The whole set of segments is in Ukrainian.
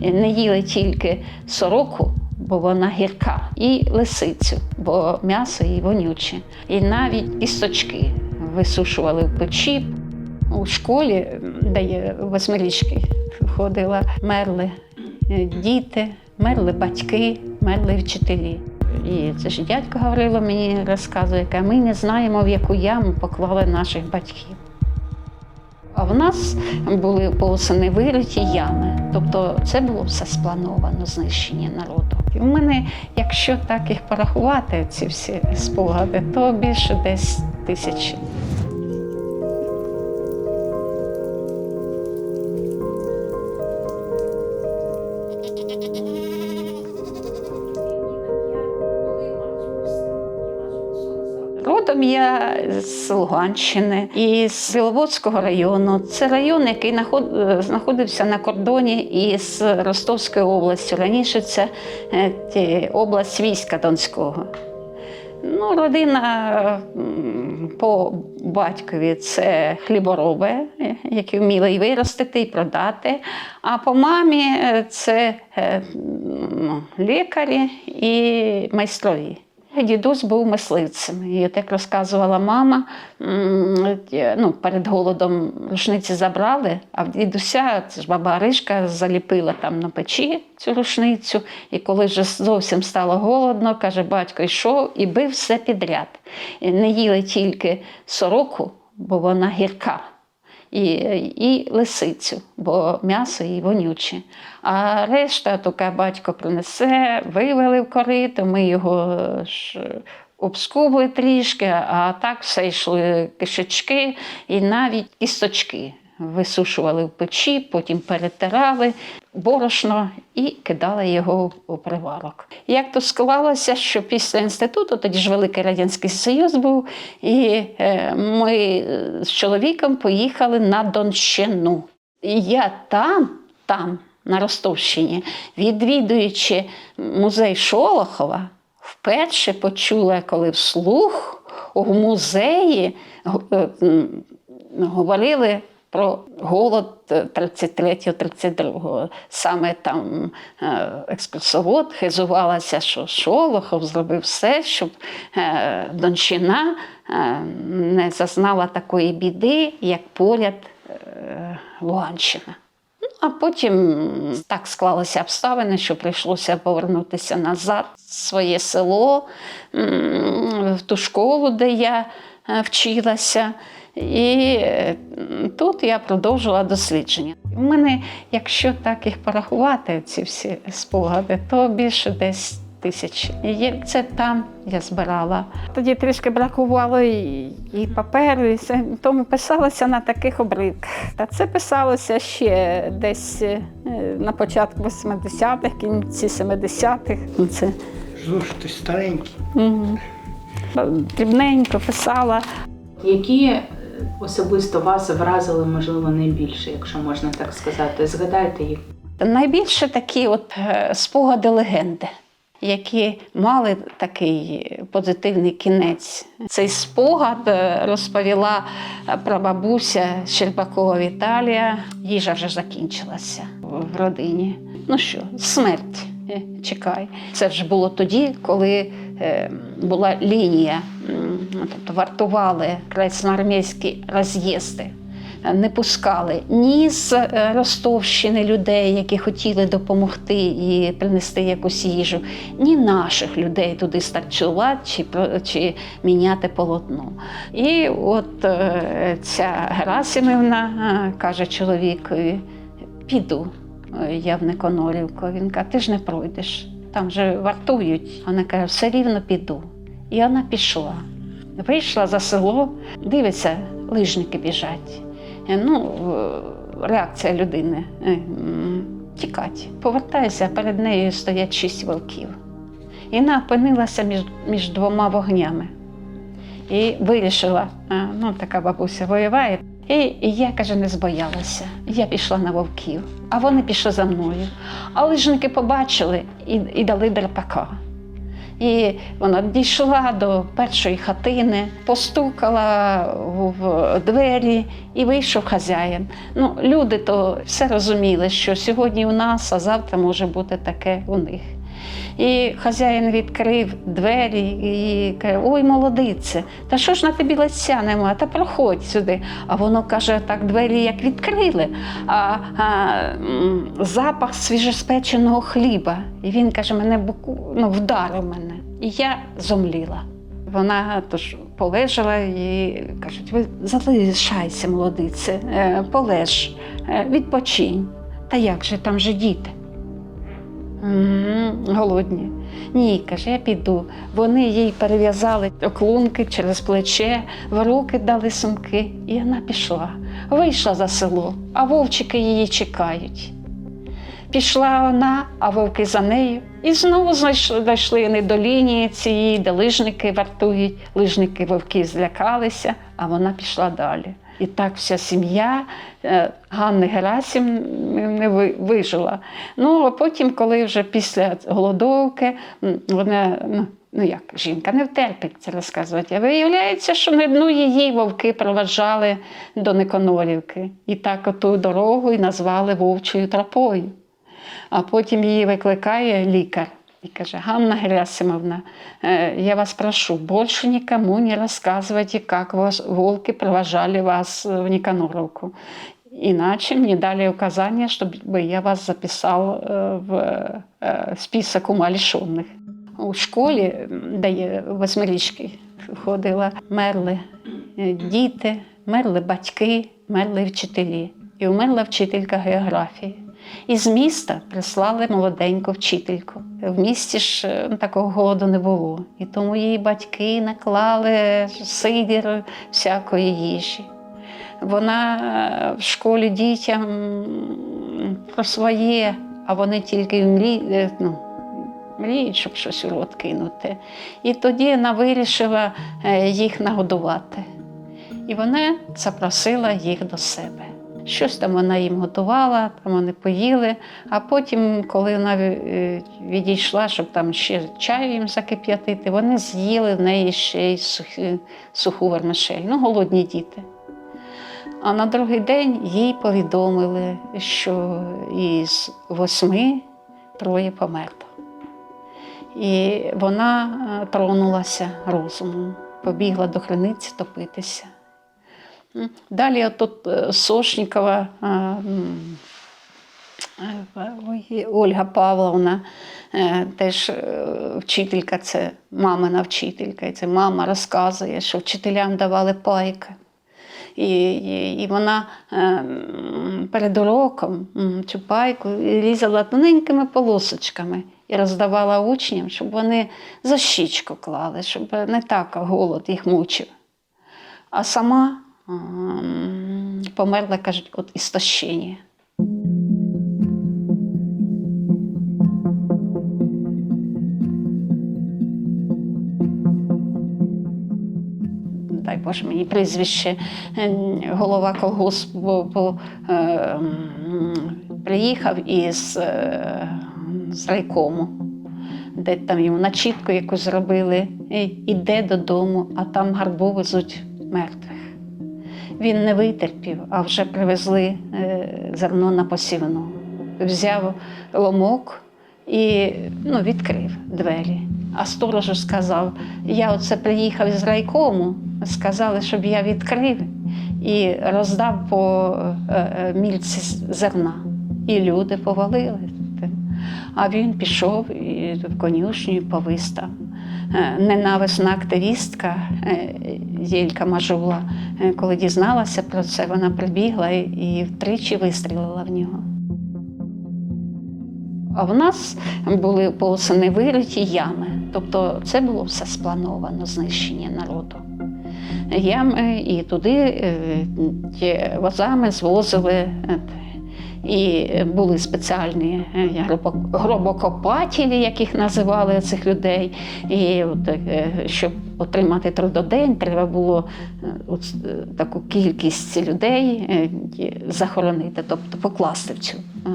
не їли тільки сороку, бо вона гірка, і лисицю, бо м'ясо їй вонюче. І навіть кісточки висушували в печі. У школі, де я восьмирічки ходила, мерли е, діти, мерли батьки, мерли вчителі. І це ж дядько Гаврило мені розказує, яке ми не знаємо, в яку яму поклали наших батьків. В нас були по осени вириті ями. Тобто це було все сплановано, знищення народу. І в мене, якщо так їх порахувати, ці всі спогади, то більше десь тисячі. Я з Луганщини і з Біловодського району. Це район, який е, знаходився на кордоні із Ростовською областю. Раніше це е, область війська Донського. Ну, родина по батькові це хлібороби, які вміли і виростити, і продати. А по мамі е, це ну, лікарі і майстрові. Дідусь був мисливцем. І от як розказувала мама, ну, перед голодом рушниці забрали, а дідуся, це ж баба Гришка, заліпила там на печі цю рушницю. І коли вже зовсім стало голодно, каже, батько йшов і бив все підряд. Не їли тільки сороку, бо вона гірка і, і лисицю, бо м'ясо їй вонюче. А решта, то батько принесе, вивели в корито, ми його ж обскубли трішки, а так все йшли кишечки і навіть кісточки. Висушували в печі, потім перетирали борошно і кидали його у приварок. Як то склалося, що після інституту, тоді ж Великий Радянський Союз був, і е, ми з чоловіком поїхали на Донщину. І я там, там, на Ростовщині, відвідуючи музей Шолохова, вперше почула, коли вслух у музеї е, говорили про голод 33-32. Саме там е, екскурсовод хизувалася, що Шолохов зробив все, щоб е, Донщина е, не зазнала такої біди, як поряд Луганщина. Ну, А потім так склалися обставини, що прийшлося повернутися назад в своє село, в ту школу, де я вчилася. І тут я продовжила дослідження. У мене, якщо так їх порахувати, ці всі спогади, то більше десь тисяч. І це там я збирала. Тоді трішки бракувало і, і паперу, і все. тому писалося на таких обривках. Та це писалося ще десь е, на початку 80-х, кінці 70-х. Ну, Це Зошити старенькі. мгм. дрібненько писала. Які особисто вас вразили, можливо, найбільше, якщо можна так сказати. Згадайте їх. Найбільше такі от е, спогади легенди, які мали такий позитивний кінець. Цей спогад е, розповіла е, прабабуся Щербакова Віталія. Їжа вже закінчилася в родині. Ну що, смерть. Е, Чекай. Це вже було тоді, коли е, була лінія, тобто вартували красноармійські роз'їзди не пускали ні з е, Ростовщини людей, які хотіли допомогти і принести якусь їжу, ні наших людей туди старчувати чи, чи міняти полотно. І от ця Герасимівна каже чоловікові: піду я в Никонорівку. Він каже, ти ж не пройдеш, там же вартують. Вона каже, все рівно піду. І вона пішла. Вийшла за село, дивиться, лижники біжать. Е, Ну, е, реакція людини е, тікать. Повертаюся, перед нею стоять шість волків. І вона опинилася між, між двома вогнями. І вирішила, е, ну така бабуся воюває. І, я, каже, не збоялася. Я пішла на вовків, а вони пішли за мною. А лижники побачили і, і дали драпака. І вона дійшла до першої хатини, постукала в двері і вийшов хазяїн. Ну, люди то все розуміли, що сьогодні у нас, а завтра може бути таке у них. І хазяїн відкрив двері і каже: Ой, молодице, та що ж на тобі лиця нема? Та проходь сюди. А воно каже, так двері як відкрили, а, а запах свіжоспеченого хліба. І він каже, мене буку, ну, вдарив мене. І я зомліла. Вона тож полежала і кажуть, ви залишайся, молодице, е, полеж, е, відпочинь. Та як же там же діти? М, Голодні. Ні, каже, я піду. Вони їй перев'язали оклунки через плече, в руки дали сумки, і вона пішла. Вийшла за село, а вовчики її чекають. Пішла вона, а вовки за нею. І знову знайшли, вони до лінії цієї, де лижники вартують. Лижники вовки злякалися, а вона пішла далі. І так вся сім'я е, Ганни ви- вижила. Ну, а потім, коли вже після голодовки, вона, ну, ну як, жінка не втерпить це розказувати. А виявляється, що не одну її вовки проваджали до Никонорівки. І так оту дорогу і назвали вовчою тропою. А потім її викликає лікар і каже: Ганна Герасимовна, э, я вас прошу, больше никому не рассказывайте, как вас, волки провожали вас в Никаноровку. Иначе мне дали указание, чтобы я вас записал э, в э, список умалишенных. У школі, м, де я восьмирічки ходила, мерли е, діти, мерли батьки, мерли вчителі. І вмерла вчителька географії. Із міста прислали молоденьку вчительку. В місті ж е, такого голоду не було. І тому її батьки наклали сидір всякої їжі. Вона е, в школі дітям про своє, а вони тільки мріють, ну, мріють, щоб щось у рот кинути. І тоді вона вирішила е, їх нагодувати. І вона запросила їх до себе. Щось там вона їм готувала, там вони поїли. А потім, коли вона е, відійшла, щоб там ще чаю їм закип'ятити, вони з'їли в неї ще й суху вермишель. Ну, голодні діти. А на другий день їй повідомили, що із восьми троє померло. І вона е, тронулася розумом, побігла до криниці топитися. Далі тут е, Сошнікова, е, ой, Ольга Павловна, теж вчителька, це мамина вчителька, і це мама розказує, що вчителям давали пайки. І, і, і вона е, перед уроком цю пайку різала тоненькими полосочками і роздавала учням, щоб вони за щічку клали, щоб не так голод їх мучив. А сама померла, кажуть, від істощення. дай Боже мені прізвище, е, голова колгоспу е, приїхав із е, з райкому, де там йому начітку якусь зробили, і іде додому, а там гарбу везуть. Він не витерпів, а вже привезли е, зерно на посівну. Взяв ломок і ну, відкрив двері. А сторожу сказав: я оце приїхав із райкому, сказали, щоб я відкрив і роздав по е, е, мільці зерна. І люди повалили. А він пішов і в конюшню повис там. Ненависна активістка Єлька Мажула, е, коли дізналася про це, вона прибігла і, втричі вистрілила в нього. А в нас були по осени вириті ями. Тобто це було все сплановано, знищення народу. Ями і туди е, ті возами звозили. Е, І були спеціальні е, гробо- гробокопателі, яких називали цих людей. І от, е, щоб отримати трудодень, треба було е, от, е, таку кількість людей е, захоронити, тобто покласти в цю. е,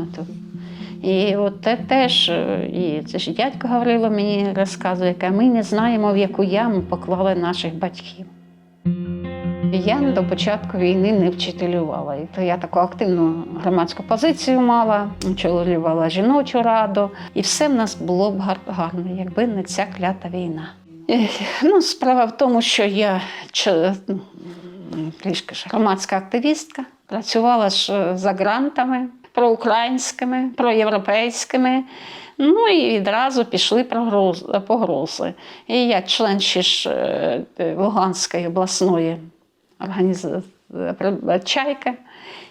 І от те теж, е, і це ж дядько Гаврило мені розказує, яке ми не знаємо, в яку яму поклали наших батьків. Я до початку війни не вчителювала. І то я таку активну громадську позицію мала, очолювала жіночу раду, і все в нас було б гар- гарно, якби не ця клята війна. Ну, справа в тому, що я трішки ж громадська активістка, працювала ж е, за грантами проукраїнськими, проєвропейськими. Ну і відразу пішли погрози. І я член ще ж е, Луганської обласної організації Чайка.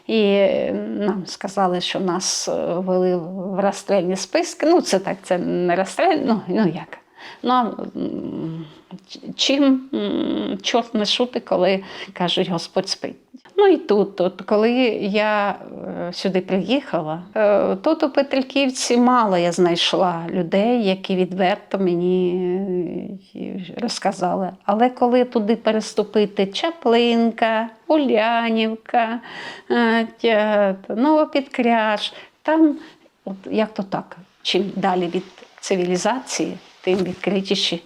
І нам сказали, що нас е, ввели в розстрільні списки. Ну, це так, це не розстріль, ну, ну як. Ну, чим чорт не шути, коли кажуть, Господь спить. Ну і тут, от, коли я е, сюди приїхала, е, тут у Петриківці мало я знайшла людей, які відверто мені е, розказали. Але коли туди переступити Чаплинка, Улянівка, Новопідкряж, там, от як то так, чим далі від цивілізації, тим відкритіші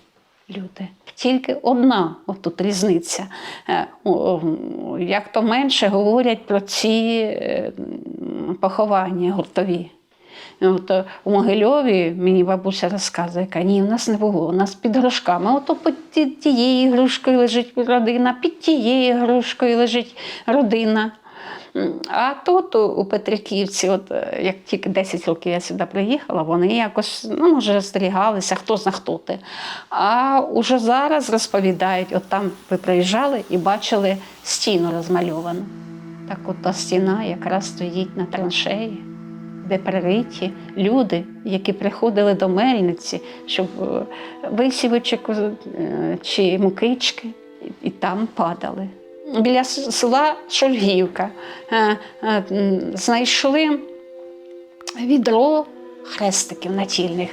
люди. Тільки одна отут різниця. Е, Як то менше говорять про ці е, поховання гуртові. От, е, у Могильові мені бабуся розказує, яка ні, у нас не було, у нас під грушками. Ото під тією грушкою лежить родина, під тією грушкою лежить родина. А тут у- Петриківці, от е, як тільки 10 років я сюди приїхала, вони якось, ну, може, остерігалися, хто зна хто ти. А уже зараз розповідають, от там ви приїжджали і бачили стіну розмальовану. Так от та стіна якраз стоїть на траншеї, де пририті люди, які приходили до мельниці, щоб е, висівочок е, чи мукички, і там падали. Біля села Шульгівка е, е, знайшли відро хрестиків натільних.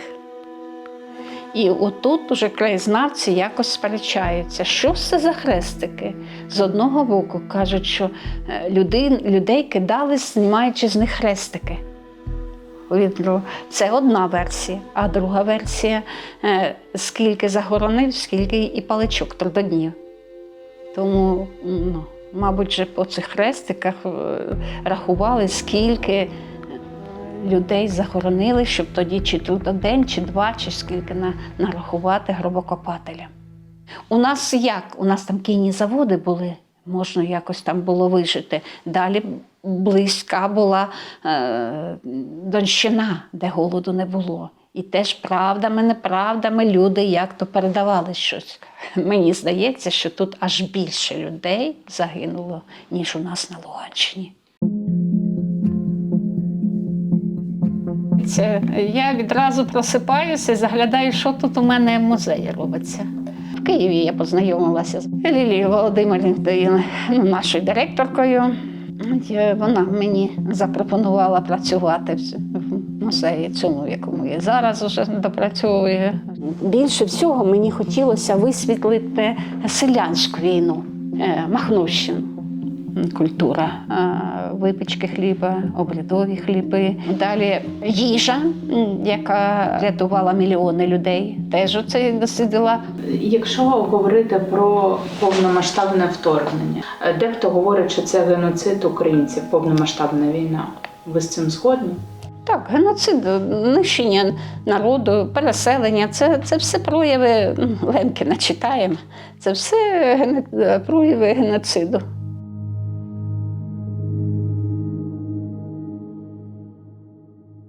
І отут уже краєзнавці якось сперечаються, що це за хрестики. З одного боку кажуть, що е, людей, людей кидали, знімаючи з них хрестики. Це одна версія, а друга версія скільки загоронив, скільки і паличок трудоднів. Тому, ну, мабуть, же по цих хрестиках е, рахували, скільки людей захоронили, щоб тоді чи трудодень, чи два, чи скільки на, нарахувати гробокопателям. У нас як? У нас там кінні заводи були, можна якось там було вижити. Далі близька була е, Донщина, де голоду не було. І теж правдами, неправдами люди як то передавали щось. Мені здається, що тут аж більше людей загинуло, ніж у нас на Луганщині. Це я відразу просипаюся і заглядаю, що тут у мене в музеї робиться. В Києві я познайомилася з Лілією Володимирівною, нашою директоркою. Е, Вона мені запропонувала працювати в музеї цьому, якому я зараз вже допрацьовую. Більше всього мені хотілося висвітлити селянську війну, е, Махновщину культура е, випічки хліба, обрядові хліби. Далі їжа, яка рятувала мільйони людей, теж оце дослідила. Якщо говорити про повномасштабне вторгнення, е, дехто говорить, що це геноцид українців, повномасштабна війна. Ви з цим згодні? Так, геноцид, нищення народу, переселення це, це все прояви Лемкіна читаємо. Це все гене- прояви геноциду.